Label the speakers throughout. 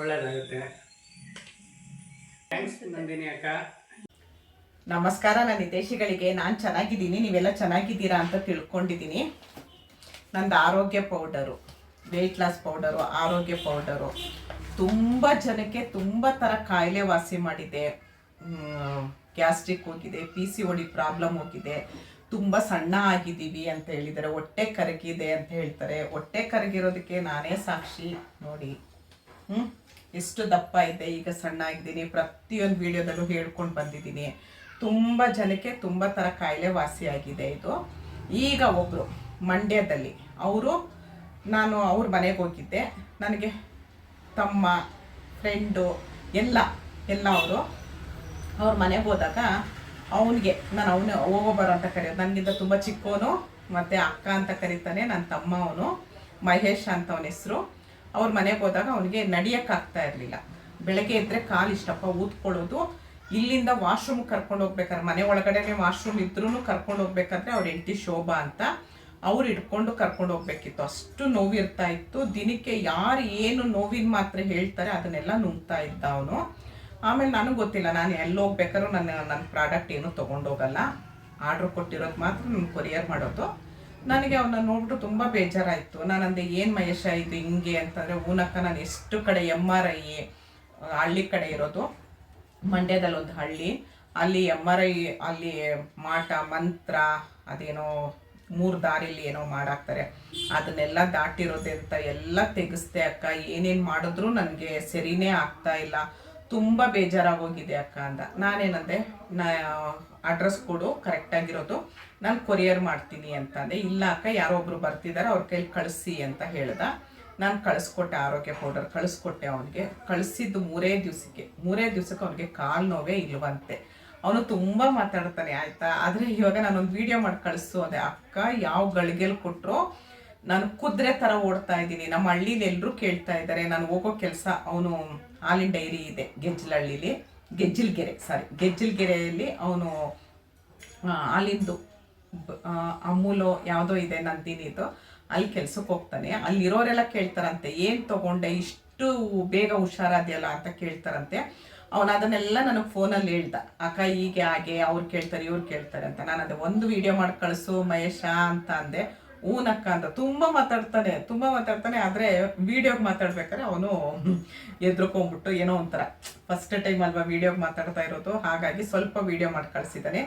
Speaker 1: ಒಳ್ಳೇದಾಗುತ್ತೆ. ನಂದಿನಿ ಅಕ್ಕ.
Speaker 2: ನಮಸ್ಕಾರ, ನನ್ನ ನಿದೇಶಿಗಳಿಗೆ ನಾನು ಚೆನ್ನಾಗಿದ್ದೀನಿ. ನೀವೆಲ್ಲ ಚೆನ್ನಾಗಿದ್ದೀರಾ ಅಂತ ತಿಳ್ಕೊಂಡಿದ್ದೀನಿ. ನಂದು ಆರೋಗ್ಯ ಪೌಡರು ವೆಯ್ಟ್ ಲಾಸ್ ಪೌಡರು, ಆರೋಗ್ಯ ಪೌಡರು. ತುಂಬ ಜನಕ್ಕೆ ತುಂಬ ಥರ ಕಾಯಿಲೆ ವಾಸಿ ಮಾಡಿದೆ. ಗ್ಯಾಸ್ಟ್ರಿಕ್ ಹೋಗಿದೆ ಪಿ ಸಿ ಒಡಿ ಪ್ರಾಬ್ಲಮ್ ಹೋಗಿದೆ. ತುಂಬ ಸಣ್ಣ ಆಗಿದ್ದೀವಿ ಅಂತ ಹೇಳಿದ್ದಾರೆ. ಹೊಟ್ಟೆ ಕರಗಿದೆ ಅಂತ ಹೇಳ್ತಾರೆ. ಹೊಟ್ಟೆ ಕರಗಿರೋದಕ್ಕೆ ನಾನೇ ಸಾಕ್ಷಿ. ನೋಡಿ. ಹ್ಞೂ ಎಷ್ಟು ದಪ್ಪ ಇದೆ, ಈಗ ಸಣ್ಣ ಇದ್ದೀನಿ ಪ್ರತಿಯೊಂದು ವಿಡಿಯೋದಲ್ಲೂ ಹೇಳ್ಕೊಂಡು ಬಂದಿದ್ದೀನಿ. ತುಂಬ ಜನಕ್ಕೆ ತುಂಬ ಥರ ಕಾಯಿಲೆ ವಾಸಿಯಾಗಿದೆ ಇದು. ಈಗ ಒಬ್ಬರು ಮಂಡ್ಯದಲ್ಲಿ. ಅವರು, ನಾನು ಅವ್ರ ಮನೆಗೆ ಹೋಗಿದ್ದೆ. ನನಗೆ ತಮ್ಮ ಫ್ರೆಂಡು ಎಲ್ಲ ಎಲ್ಲ ಅವರು. ಅವ್ರ ಮನೆಗೆ ಹೋದಾಗ ಅವನಿಗೆ, ನಾನು ಅವನು ಹೋಗೋ ಬರೋ ಅಂತ ಕರೆಯೋದು ನನಗಿಂತ ತುಂಬ ಚಿಕ್ಕವನು ಮತ್ತು ಅಕ್ಕ ಅಂತ ಕರೀತಾನೆ ನನ್ನ ತಮ್ಮ ಅವನು, ಮಹೇಶ್ ಅಂತ ಅವನ ಹೆಸರು. ಅವ್ರ ಮನೆಗೆ ಹೋದಾಗ ಅವನಿಗೆ ನಡಿಯೋಕ್ಕಾಗ್ತಾ ಇರಲಿಲ್ಲ. ಬೆಳಗ್ಗೆ ಇದ್ದರೆ ಕಾಲು ಇಷ್ಟಪ್ಪ ಊದ್ಕೊಳ್ಳೋದು. ಇಲ್ಲಿಂದ ವಾಶ್ರೂಮ್ ಕರ್ಕೊಂಡು ಹೋಗ್ಬೇಕಾದ್ರೆ, ಮನೆ ಒಳಗಡೆನೆ ವಾಶ್ರೂಮ್ ಇದ್ರೂ ಕರ್ಕೊಂಡು ಹೋಗ್ಬೇಕಾದ್ರೆ ಅವ್ರ ಹೆಂಡತಿ ಶೋಭಾ ಅಂತ ಅವ್ರು ಇಟ್ಕೊಂಡು ಕರ್ಕೊಂಡು ಹೋಗ್ಬೇಕಿತ್ತು. ಅಷ್ಟು ನೋವಿರ್ತಾ ಇತ್ತು. ದಿನಕ್ಕೆ ಯಾರು ಏನು ನೋವಿನ ಮಾತ್ರ ಹೇಳ್ತಾರೆ, ಅದನ್ನೆಲ್ಲ ನುಂಗ್ತಾ ಇದ್ದ ಅವನು. ಆಮೇಲೆ ನನಗೆ ಗೊತ್ತಿಲ್ಲ, ನಾನು ಎಲ್ಲಿ ಹೋಗ್ಬೇಕಾದ್ರೂ ನನ್ನ ನನ್ನ ಪ್ರಾಡಕ್ಟ್ ಏನು ತೊಗೊಂಡೋಗಲ್ಲ ಆರ್ಡ್ರ್ ಕೊಟ್ಟಿರೋದು ಮಾತ್ರ ನಾನು ಕೊರಿಯರ್ ಮಾಡೋದು. ನನಗೆ ಅವನ್ನ ನೋಡ್ಬಿಟ್ಟು ತುಂಬ ಬೇಜಾರಾಯಿತು. ನಾನು ಅಂದೆ ಏನು ಮಹೇಶ ಇದು ಹಿಂಗೆ? ಅಂತಂದರೆ, ಊನಕ್ಕ, ನಾನು ಎಷ್ಟು ಕಡೆ ಎಂ ಆರ್ ಐ ಹಳ್ಳಿ ಕಡೆ ಇರೋದು, ಮಂಡ್ಯದಲ್ಲಿ ಒಂದು ಹಳ್ಳಿ. ಅಲ್ಲಿ ಎಂ ಆರ್ ಐ ಅಲ್ಲಿ ಮಾಟ, ಮಂತ್ರ, ಅದೇನೋ ಮೂರು ದಾರಿಲಿ ಏನೋ ಮಾಡಾಕ್ತಾರೆ. ಅದನ್ನೆಲ್ಲ ದಾಟಿರೋದೆ ಅಂತ ಎಲ್ಲ ತೆಗಿಸ್ದೆ ಅಕ್ಕ. ಏನೇನು ಮಾಡಿದ್ರು ನನಗೆ ಸರಿನೇ ಆಗ್ತಾ ಇಲ್ಲ. ತುಂಬ ಬೇಜಾರಾಗೋಗಿದೆ ಅಕ್ಕ ಅಂತ. ನಾನೇನಂದೆ, ನಾ ಅಡ್ರೆಸ್ ಕೊಡು ಕರೆಕ್ಟಾಗಿರೋದು ನಾನು ಕೊರಿಯರ್ ಮಾಡ್ತೀನಿ ಅಂತಂದೆ. ಇಲ್ಲ ಅಕ್ಕ, ಯಾರೋ ಒಬ್ರು ಬರ್ತಿದ್ದಾರೆ ಅವ್ರ ಕೈಲಿ ಕಳಿಸಿ ಅಂತ ಹೇಳ್ದ. ನಾನು ಕಳಿಸ್ಕೊಟ್ಟೆ ಆರೋಗ್ಯ ಪೌಡರ್, ಕಳಿಸ್ಕೊಟ್ಟೆ ಅವನಿಗೆ. ಕಳಿಸಿದ್ದು ಮೂರೇ ದಿವಸಕ್ಕೆ. ಮೂರೇ ದಿವಸಕ್ಕೆ ಅವನಿಗೆ ಕಾಲು ನೋವೇ ಇಲ್ವಂತೆ. ಅವನು ತುಂಬ ಮಾತಾಡ್ತಾನೆ, ಆಯ್ತಾ? ಆದರೆ ಇವಾಗ ನಾನೊಂದು ವಿಡಿಯೋ ಮಾಡಿ ಕಳಿಸು ಅದೇ. ಅಕ್ಕ, ಯಾವ ಗಳಿಗೆಲಿ ಕೊಟ್ಟರು ನಾನು ಕುದುರೆ ಥರ ಓಡ್ತಾ ಇದ್ದೀನಿ. ನಮ್ಮ ಹಳ್ಳೀಲಿ ಎಲ್ಲರೂ ಕೇಳ್ತಾ ಇದ್ದಾರೆ. ನಾನು ಹೋಗೋ ಕೆಲಸ ಅವನು ಹಾಲಿನ ಡೈರಿ ಇದೆ ಗೆಜ್ಜಲಹಳ್ಳಿಲಿ ಗೆಜ್ಜಿಲ್ಗೆರೆ ಸಾರಿ ಗೆಜ್ಜಿಲ್ಗೆರೆಯಲ್ಲಿ ಅವನು ಹಾಲಿಂದು ಅಮೂಲೋ ಯಾವುದೋ ಇದೆ ನಂದಿನಿದು ಅಲ್ಲಿ ಕೆಲ್ಸಕ್ಕೆ ಹೋಗ್ತಾನೆ. ಅಲ್ಲಿರೋರೆಲ್ಲ ಕೇಳ್ತಾರಂತೆ, ಏನು ತಗೊಂಡೆ, ಇಷ್ಟು ಬೇಗ ಹುಷಾರಾದ್ಯಲ್ಲ ಅಂತ ಕೇಳ್ತಾರಂತೆ. ಅವನು ಅದನ್ನೆಲ್ಲ ನನಗೆ ಫೋನಲ್ಲಿ ಹೇಳ್ದ. ಅಕ್ಕ, ಹೀಗೆ ಹಾಗೆ, ಅವ್ರು ಕೇಳ್ತಾರೆ, ಇವ್ರು ಕೇಳ್ತಾರೆ ಅಂತ. ನಾನು ಅದೇ ಒಂದು ವಿಡಿಯೋ ಮಾಡಿ ಕಳಿಸು ಮಹೇಶ ಅಂತ ಅಂದೆ. ಊನಕ್ಕ ಅಂತ ತುಂಬ ಮಾತಾಡ್ತಾನೆ ತುಂಬ ಮಾತಾಡ್ತಾನೆ. ಆದರೆ ವಿಡಿಯೋಗೆ ಮಾತಾಡ್ಬೇಕಾದ್ರೆ ಅವನು ಎದ್ರುಕೊಂಡ್ಬಿಟ್ಟು ಏನೋ ಒಂಥರ ಫಸ್ಟ್ ಟೈಮ್ ಅಲ್ವಾ ವಿಡಿಯೋಗೆ ಮಾತಾಡ್ತಾ ಇರೋದು. ಹಾಗಾಗಿ ಸ್ವಲ್ಪ ವಿಡಿಯೋ ಮಾಡಿ ಕಳಿಸಿದ್ದಾನೆ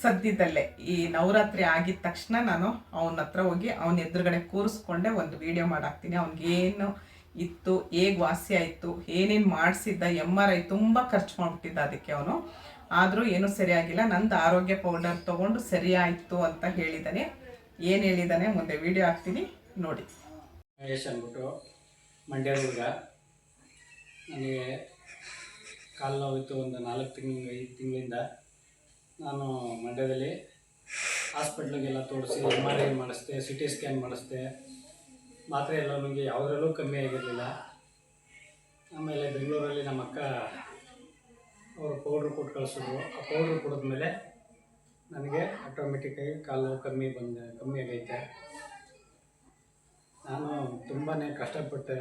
Speaker 2: ಸದ್ಯದಲ್ಲೇ ಈ ನವರಾತ್ರಿ ಆಗಿದ ತಕ್ಷಣ ನಾನು ಅವನ ಹತ್ರ ಹೋಗಿ ಅವನ ಎದುರುಗಡೆ ಕೂರಿಸ್ಕೊಂಡೆ ಒಂದು ವಿಡಿಯೋ ಮಾಡಾಕ್ತೀನಿ. ಅವ್ನಿಗೇನು ಇತ್ತು, ಹೇಗೆ ವಾಸಿ ಆಯಿತು, ಏನೇನು ಮಾಡಿಸಿದ್ದ ಎಂ ಆರ್ ಐ ತುಂಬ ಖರ್ಚು ಮಾಡಿಬಿಟ್ಟಿದ್ದ ಅದಕ್ಕೆ ಅವನು. ಆದರೂ ಏನೂ ಸರಿಯಾಗಿಲ್ಲ. ನಂದು ಆರೋಗ್ಯ ಪೌಡರ್ ತೊಗೊಂಡು ಸರಿಯಾಯಿತು ಅಂತ ಹೇಳಿದ್ದಾನೆ ಏನು ಹೇಳಿದ್ದಾನೆ ಮುಂದೆ ವಿಡಿಯೋ ಹಾಕ್ತೀನಿ, ನೋಡಿ.
Speaker 1: ಮಹೇಶ್ ಅಂದ್ಬಿಟ್ಟು ಮಂಡ್ಯ ಹುಡುಗ. ನನಗೆ ಕಾಲು ನೋವಿತ್ತು ಒಂದು ನಾಲ್ಕು ತಿಂಗಳು, ಐದು ತಿಂಗಳಿಂದ. ನಾನು ಮಂಡ್ಯದಲ್ಲಿ ಹಾಸ್ಪಿಟ್ಲಿಗೆಲ್ಲ ತೋರಿಸಿ ಎಂ ಆರ್ ಐ ಮಾಡಿಸ್ದೆ ಸಿ ಟಿ ಸ್ಕ್ಯಾನ್ ಮಾಡಿಸ್ದೆ. ಮಾತ್ರೆ ಎಲ್ಲ ನನಗೆ ಯಾವುದರಲ್ಲೂ ಕಮ್ಮಿ ಆಗಿರಲಿಲ್ಲ. ಆಮೇಲೆ ಬೆಂಗಳೂರಲ್ಲಿ ನಮ್ಮ ಅಕ್ಕ ಅವರು ಪೌಡ್ರ್ ಕೊಟ್ಟು ಕಳಿಸಿದ್ರು. ಆ ಪೌಡ್ರ್ ಕುಡಿದ್ಮೇಲೆ ನನಗೆ ಆಟೋಮೆಟಿಕ್ಕಾಗಿ ಕಾಲು ನೋವು ಕಮ್ಮಿ ಬಂದ, ಕಮ್ಮಿ ಆಗೈತೆ. ನಾನು ತುಂಬಾ ಕಷ್ಟಪಟ್ಟೆ.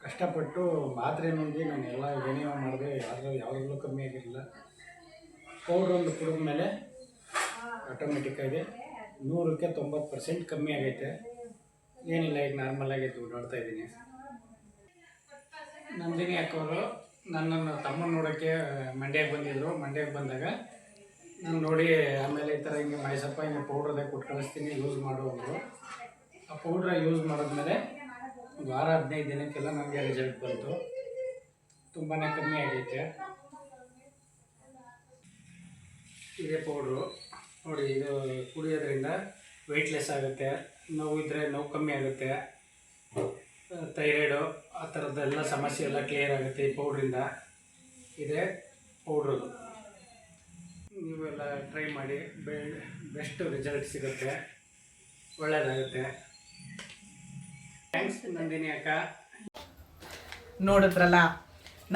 Speaker 1: ಕಷ್ಟಪಟ್ಟು ಮಾತ್ರೆ ನುಂಗಿ ನಾನು ಎಲ್ಲ ವಿನಿಯೋಗ ಮಾಡಿದೆ. ಯಾರು ಯಾವಾಗಲೂ ಕಮ್ಮಿ ಆಗಿರಲಿಲ್ಲ. ಪೌಡ್ರ್ ಒಂದು ಕುಡಿದ ಮೇಲೆ ಆಟೋಮೆಟಿಕ್ಕಾಗಿ ನೂರಕ್ಕೆ ತೊಂಬತ್ತು ಪರ್ಸೆಂಟ್ ಕಮ್ಮಿ ಆಗೈತೆ. ಏನಿಲ್ಲ, ಈಗ ನಾರ್ಮಲ್ ಆಗಿ ಓಡಾಡ್ತಾ ಇದ್ದೀನಿ. ನಂದಿನಿ ಅಕ್ಕವರು ನನ್ನನ್ನು ತಮ್ಮನ ನೋಡೋಕ್ಕೆ ಮಂಡ್ಯಕ್ಕೆ ಬಂದಿದ್ದರು ಮಂಡ್ಯಕ್ಕೆ ಬಂದಾಗ ನಾನು ನೋಡಿ, ಆಮೇಲೆ ಈ ಥರ ಹಿಂಗೆ ಮೈಸಪ್ಪ ಹಿಂಗೆ ಪೌಡ್ರದೇ ಕೊಟ್ಟು ಕಳಿಸ್ತೀನಿ ಯೂಸ್ ಮಾಡೋದು ಆ ಪೌಡ್ರ ಯೂಸ್ ಮಾಡಿದ್ಮೇಲೆ ವಾರ, ಹದಿನೈದು ದಿನಕ್ಕೆಲ್ಲ ನನಗೆ ರಿಸಲ್ಟ್ ಬಂತು. ತುಂಬಾ ಕಮ್ಮಿ ಆಗೈತೆ. ಇದೇ ಪೌಡ್ರು ನೋಡಿ, ಇದು ಕುಡಿಯೋದ್ರಿಂದ ವೆಯ್ಟ್ಲೆಸ್ ಆಗುತ್ತೆ. ನೋವು ಇದ್ದರೆ ನೋವು ಕಮ್ಮಿ ಆಗುತ್ತೆ. ಥೈರಾಯ್ಡು ಆ ಥರದ್ದೆಲ್ಲ ಸಮಸ್ಯೆ ಎಲ್ಲ ಕ್ಲಿಯರ್ ಆಗುತ್ತೆ ಈ ಪೌಡ್ರಿಂದ ಇದೇ. ಪೌಡ್ರು ನೀವೆಲ್ಲ ಟ್ರೈ ಮಾಡಿ ಬೆಸ್ಟ್ ರಿಸಲ್ಟ್ ಸಿಗುತ್ತೆ. ಒಳ್ಳೆಯದಾಗುತ್ತೆ ಥ್ಯಾಂಕ್ಸ್ ನಂದಿನಿ ಅಕ್ಕ.
Speaker 2: ನೋಡಿದ್ರಲ್ಲ,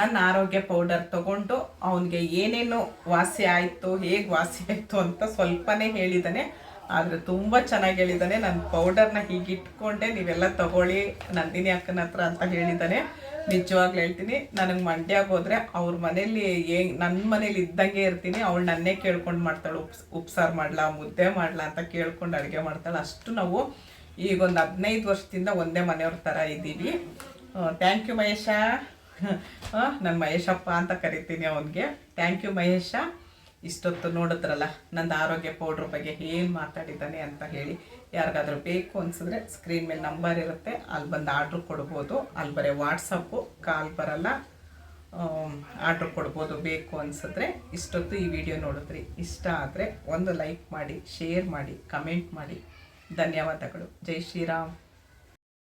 Speaker 2: ನನ್ನ ಆರೋಗ್ಯ ಪೌಡರ್ ತಗೊಂಡು ಅವನಿಗೆ ಏನೇನು ವಾಸಿ ಆಯಿತು, ಹೇಗೆ ವಾಸಿ ಆಯಿತು ಅಂತ ಸ್ವಲ್ಪನೇ ಹೇಳಿದ್ದಾನೆ ಆದರೆ ತುಂಬ ಚೆನ್ನಾಗಿ ಹೇಳಿದ್ದಾನೆ ನನ್ನ ಪೌಡರ್ನ ಹೀಗೆ ಇಟ್ಕೊಂಡೆ ನೀವೆಲ್ಲ ತಗೊಳ್ಳಿ ನಂದಿನಿ ಅಕ್ಕನ ಹತ್ರ ಅಂತ ಹೇಳಿದ್ದಾನೆ ನಿಜವಾಗ್ಲೂ ಹೇಳ್ತೀನಿ, ನನಗೆ ಮಂಡ್ಯಾಗ ಹೋದ್ರೆ ಅವ್ರ ಮನೇಲಿ ಹೆಂಗ್ ನನ್ನ ಮನೇಲಿ ಇದ್ದಂಗೆ ಇರ್ತೀನಿ, ಅವಳು ನನ್ನೇ ಕೇಳ್ಕೊಂಡು ಮಾಡ್ತಾಳು, ಉಪ್ಸ್, ಉಪ್ಸಾರು ಮಾಡ್ಲಾ, ಮುದ್ದೆ ಮಾಡ್ಲಾ ಅಂತ ಕೇಳ್ಕೊಂಡು ಅಡುಗೆ ಮಾಡ್ತಾಳೆ. ಅಷ್ಟು ನಾವು ಈಗ ಒಂದು ಹದಿನೈದು ವರ್ಷದಿಂದ ಒಂದೇ ಮನೆಯವ್ರ ಥರ ಇದ್ದೀವಿ. Thank you Mahesh. ನನ್ನ ಮಹೇಶಪ್ಪ ಅಂತ ಕರಿತೀನಿ ಅವನಿಗೆ. Thank you Mahesh. ಇಷ್ಟೊತ್ತು ನೋಡಿದ್ರಲ್ಲ ನಂದು ಆರೋಗ್ಯ ಪೌಡ್ರ್ ಬಗ್ಗೆ ಏನು ಮಾತಾಡಿದ್ದಾನೆ ಅಂತ ಹೇಳಿ ಯಾರಿಗಾದ್ರೂ ಬೇಕು ಅನಿಸಿದ್ರೆ ಸ್ಕ್ರೀನ್ ಮೇಲೆ ನಂಬರ್ ಇರುತ್ತೆ. ಅಲ್ಲಿ ಬಂದು ಆರ್ಡ್ರ್ ಕೊಡ್ಬೋದು. ಅಲ್ಲಿ ಬರೀ ವಾಟ್ಸಪ್ಪು ಕಾಲ್ ಬರಲ್ಲ. ಆರ್ಡ್ರ್ ಕೊಡ್ಬೋದು, ಬೇಕು ಅನಿಸಿದ್ರೆ ಇಷ್ಟೊತ್ತು ಈ ವಿಡಿಯೋ ನೋಡಿದ್ರಿ ಇಷ್ಟ ಆದರೆ ಒಂದು ಲೈಕ್ ಮಾಡಿ ಶೇರ್ ಮಾಡಿ ಕಮೆಂಟ್ ಮಾಡಿ. ಧನ್ಯವಾದಗಳು. ಜೈ ಶ್ರೀರಾಮ್.